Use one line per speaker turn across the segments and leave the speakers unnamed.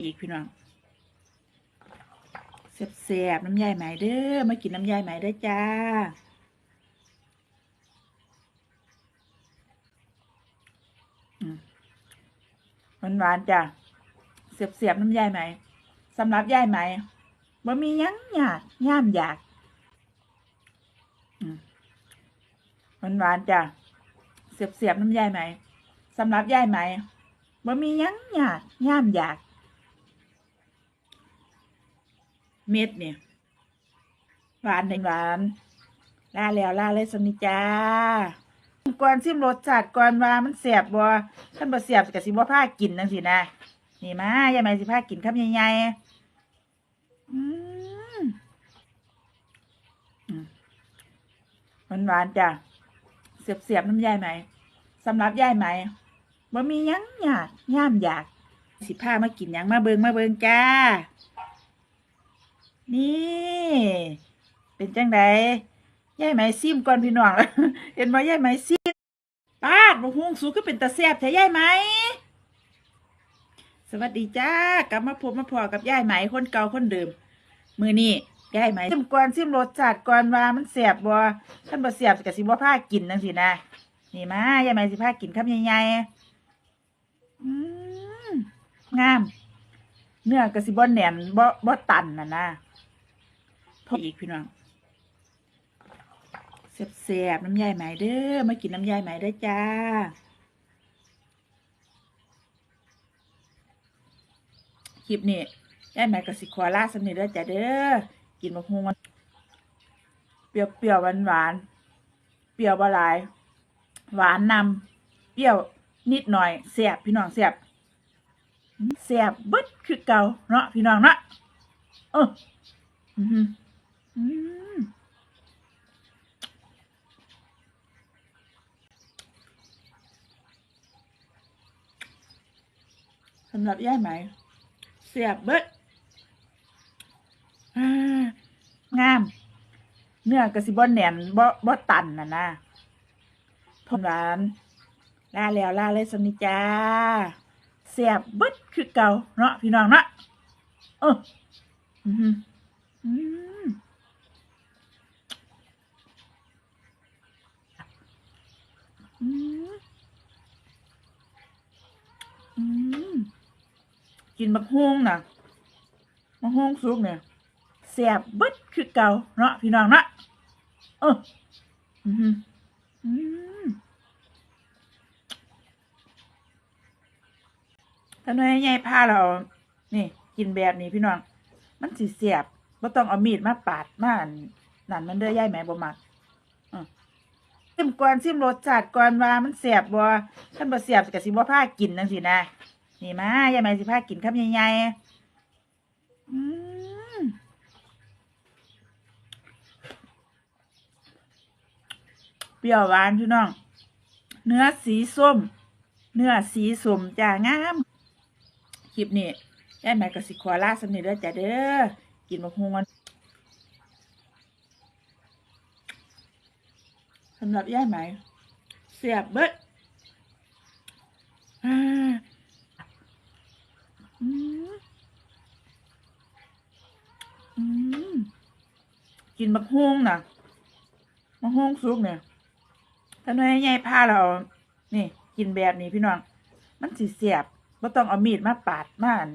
อีกพี่น้องแซ่บๆน้ำยายไหมเด้อมากินน้ำยายไหมได้จ้าอืมหวานๆจ้ะเสียบๆน้ำยายไหมสำหรับยายไหมบ่มียั้งอยากย่ามอยากอืมหวานๆจ้ะเสียบๆน้ำยายไหมสำหรับยายไหมบ่มียั้งอยากย่ามอยาก เม็ดเนี่ย หวานในหวานลาแล้วล่าเลยสมิจ้าก่อนซิมรสจัดก่อนว่ามันเสียบบ่ท่านบ่เสียบกับสิบ่พากินจังซี่นะนี่มายายไหมสิพากินคำใหญ่ๆอืมอืมหวานหวานจ้ะเสียบเสียบๆน้ำยายไหมสำหรับยายไหมบ่มียั้งอยากย่ามอยาก สิพามากินยังมาเบิงมาเบิงจ้า นี่ เป็นจังไดยายไหมซิมก่อนพี่น้องเห็นบ่ยายไหมซิมปาดบ่ฮวงสูก็เป็นตาแซ่บแท้ยายไหม สวัสดีจ้ากลับมาพบมาพอกับยายไหมคนเก่าคนเดิมมือนี้ยายไหมซิมก่อนซิมรสจัดก่อนว่ามันแซ่บบ่ท่านบ่แซ่บก็สิบ่พากินจังซี่นะนี่มายายไหมสิพากินคำใหญ่ๆงาม เนื้อก็สิบ่แหนมบ่บ่ตันน่ะนะ พออีกพี่น้องแซ่บๆน้ำยายไหมเด้อมากินน้ำยายไหมได้จ้าคลิปนี้ยายไหมกับสิขอลาสำเนีเด้อจ้าเด้อกินมะฮวงเปรี้ยวเปรียวหวานหวานๆเปรี้ยวบหลาย หวานนำเปรี้ยวนิดหน่อยแซ่บพี่น้องแซ่บแซ่บเบิดคือเก่าเนาะพี่น้องเนาะเอออือหืออืม สำหรับย่ายไหม เสียบเบิดงาม เนื้อกระสิบอนแหนมบ่บ่ตันน่ะนะทนหวานลาแล้วลาเลยสนิจ้าเสียบเบิดคือเก่าเนาะพี่น้องเนาะเอออือหืออืม อืมอืมกินบักฮวงนะบักฮวงสุกเนี่ยแซ่บเบิดคือเก่าเนาะพี่น้องเนาะเอออืมอืมถ้าหน่วยใหญ่พาเรา นี่ กินแบบนี้พี่น้อง มันสิแซ่บบ่ต้องเอามีดมาปาดมาอันนั่นมันเด้อยายแม่บ่มักซิม มก่อนซิมรสจัดก่อนว่ามันแสบบ่ท่านบ่แสบก็สิบ่พากินจังซี่นะนี่มายายไหมสิพากินคำใหญ่ๆอืมเปรี้ยวหวานพี่น้อง เนื้อสีส้ม เนื้อสีส้มจ้างามคลิปนี้ยายไหมก็สิขอลาสำนี้เด้อจ้ะเด้อกินมะฮว สำหรับย่ายไหมเสียบเบิดอ่าอืมอืมกินบักฮวงนะบักฮวงสุกเนี่ยถ้าหน่วยใหญ่พาเรา นี่ กินแบบนี้พี่น้อง มันสิเสียบบ่ต้องเอามีดมาปาดมาอัน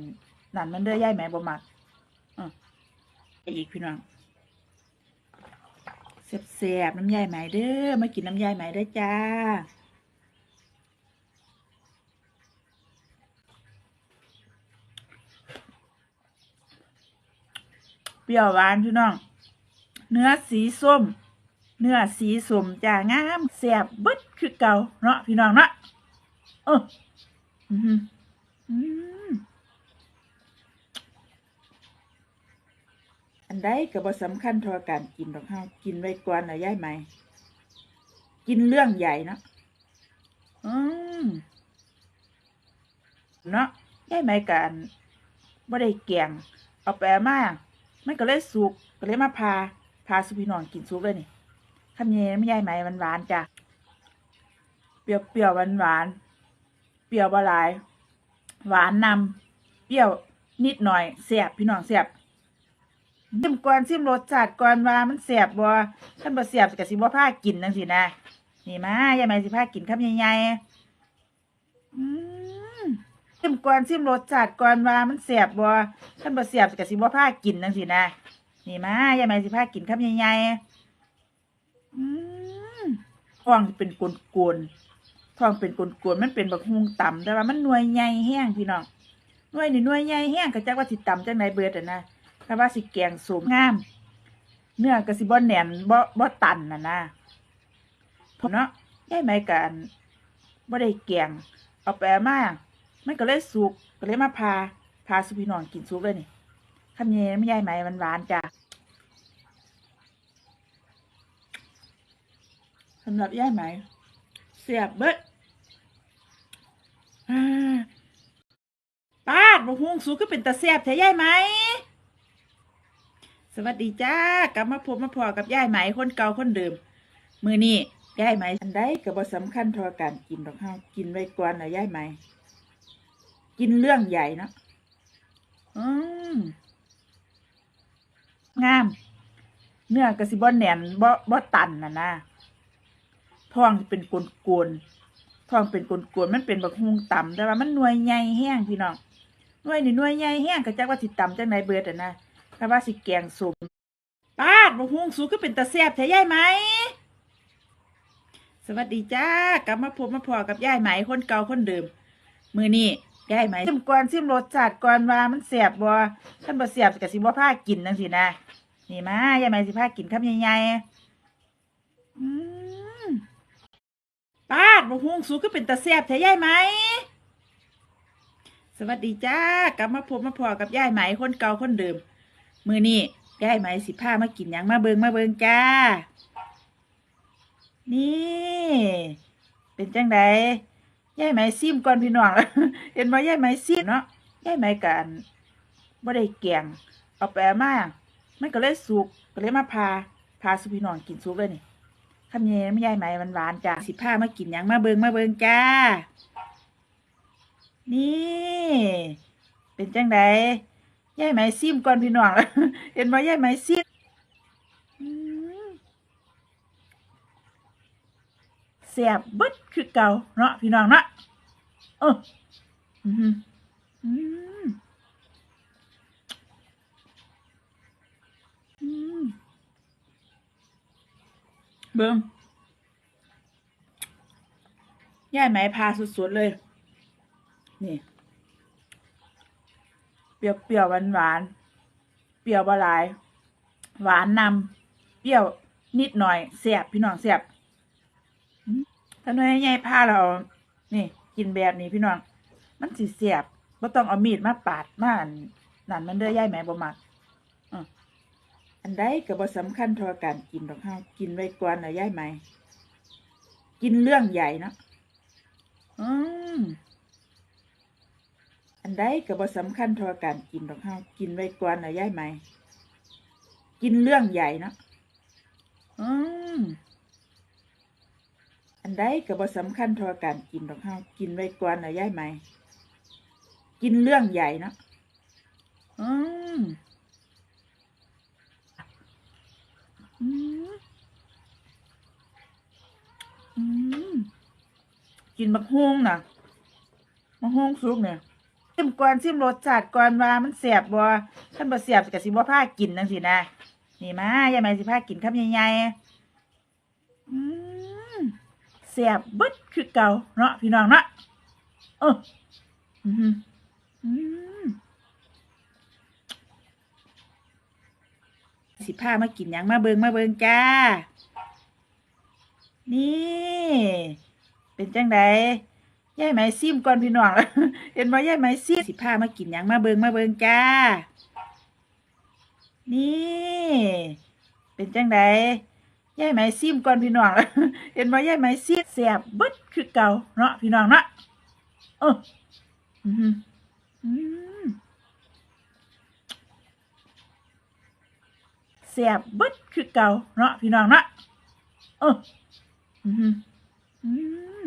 นั่นมันเด้อย่ายไหมบ่มักอะอีกพี่น้อง แซ่บน้ำยายไหมเด้อมากินน้ำยายไหมได้จ้าเปรี้ยวหวานพี่น้อง เนื้อสีส้ม เนื้อสีส้มจ้างามแซ่บบิดคือเก่าเนาะพี่น้องเนาะเอออือหืออืม อันใดก็บ่สำคัญเท่าการกินดอกเฮากินไว้ก่อนนะยายไหม กินเรื่องใหญ่เนาะอืมเนาะยายไหมกันบ่ได้แกงเอาไปเอามามันก็เลยสุกก็เลยมาพา พาสุพี่น้องกินสุกเลยนี่คำนี้ไม่ยายไหมมันหวานจ้ะเปรี้ยวเปรี้ยวหวานหวานๆเปรี้ยวบหลาย หวานนำเปรี้ยวนิดหน่อยแซ่บพี่น้องแซ่บ ชิมก่อนชิมรสชาติก่อนว่ามันแซ่บบ่ท่านบ่แซ่บก็สิบ่พากินจังซี่นะนี่มายายไหมสิพากินคำใหญ่ๆอืมชิมก่อนชิมรสชาติก่อนว่ามันแซ่บบ่ท่านบ่แซ่บก็สิบ่พากินจังซี่นะนี่มายายไหมสิพากินคำใหญ่ๆอืมท้องเป็นกลนๆท้องเป็นกลนๆมันเป็นบักฮุงต่ำแต่ว่ามันหน่วยใหญ่แห้งพี่น้องหน่วยนี่หน่วยใหญ่แห้งก็จักว่าสิต่ำจังไดเบิดอะนะ ถ้าว่าสิแกงสมงงาม เนื้อก็สิบ่แน่นบ่บ่ตันน่ะนะผมเนาะยายไหมกันบ่ได้แกงเอาไปเอามามันก็เลยสุกก็เลยมาพาพาสุพี่น้องกินสุกเลยนี่คำนี้ไม่ยายไหมมันหวานจ้ะสำหรับยายไหม เสียบเบิดอ่าปาดบ่ฮวงสูก็เป็นตาแซ่บแท้ยายไหม สวัสดีจ้ากลับมาพบมาพอกับยายไหมคนเก่าคนเดิมมือนี้ยายไหมอันใดก็บ่สำคัญทอการกินดอกเฮากินไว้ก่อนนะยายไหม กินเรื่องใหญ่เนาะอืมงาม เนื้อก็สิบ่แน่นบ่บ่ตันนะนะท้องเป็นกลนๆท้องเป็นกลนๆมันเป็นบักฮุงต่ำแต่ว่ามันหน่วยใหญ่แห้งพี่น้องหน่วยนี่หน่วยใหญ่แห้งก็จักว่าสิต่ำจังไดเบิดอะนะ ถ้าว่าสิแกงสมปาดบ่ฮู้สูก็เป็นตาแซบแท้ยายไหม สวัสดีจ้ากลับมาพบมาพอกับยายไหมคนเก่าคนเดิม มือนี้ยายไหมชิมก่อนชิมรสชาติก่อนว่ามันแซบบ่ท่านบ่แซบก็สิบ่พากินจังซี่นะ นี่มายายไหมสิพากินคำใหญ่ๆอืมปาดบ่ฮู้สูก็เป็นตาแซบแท้ยายไหมสวัสดีจ้ากลับมาพบมาพอกับยายไหมคนเก่าคนเดิม มือนี้ยายไหมสิพามากินหยังมาเบิงมาเบิงจ้า นี่ เป็นจังไดยายไหมซิมก่อนพี่น้อง เห็นบ่ยายไหมซิมเนาะยายไหมกันบ่ได้แกงเอาไปเอามามันก็เลยสุกก็เลยมาพาพาสุพี่น้องกินสุกเลยนี่คำนี้ไม่ยายไหมมันหวานจ้าสิพามากินหยังมาเบิงมาเบิงจ้า นี่ เป็นจังได ยายไหมซิมก่อนพี่น้องเห็นบ่ยายไหมซิมแซ่บบดคือเก่าเนาะพี่น้องเนาะเอออืมอืมอืมเบิ่งยายไหมพาสุดๆเลย นี่ เปรี้ยวเปรี้ยวหวานหวานๆเปรี้ยวบหลาย หวานนำเปรี้ยวนิดหน่อยแสบพี่น้องแสบอืมถ้าหน่วยใหญ่ๆพาเรา นี่ กินแบบนี้พี่น้อง มันสิแสบบ่ต้องเอามีดมาปาดมานนั่นมันเด้อย่ายแหม่บ่มักอันใดก็บ่สำคัญท่าการกินดอกเฮากินไว้ก่อนนะย่ายไหม กินเรื่องใหญ่เนาะอืม อันใดก็บ่สำคัญเท่าการกินดอกเฮากินไว้ก่อนนะยายไหม กินเรื่องใหญ่เนาะอืมอันใดก็บ่สำคัญเท่าการกินดอกเฮากินไว้ก่อนนะยายไหม กินเรื่องใหญ่เนาะอืมอืมอืมกินบักฮวงนะบักฮวงสุกเนี่ย ชิมก่อนชิมรสชาติก่อนว่ามันแซ่บบ่ท่านบ่แซ่บก็สิบ่พากินจังซี่นะนี่มายายไหมสิพากินคำใหญ่ๆอืมแซ่บเบิดคือเก่าเนาะพี่น้องเนาะเอออืมอืมสิพามากินหยังมาเบิงมาเบิงจ้า นี่ เป็นจังได ยายไหมซิมก่อนพี่น้องเห็นบ่ยายไหมซิมสิพามากินหยังมาเบิงมาเบิงจ้า นี่ เป็นจังไดยายไหมซิมก่อนพี่น้องเห็นบ่ยายไหมซิมแซ่บเบิดคือเก่าเนาะพี่น้องเนาะเอออืมอืมแซ่บเบิดคือเก่าเนาะพี่น้องเนาะเอออืมอืม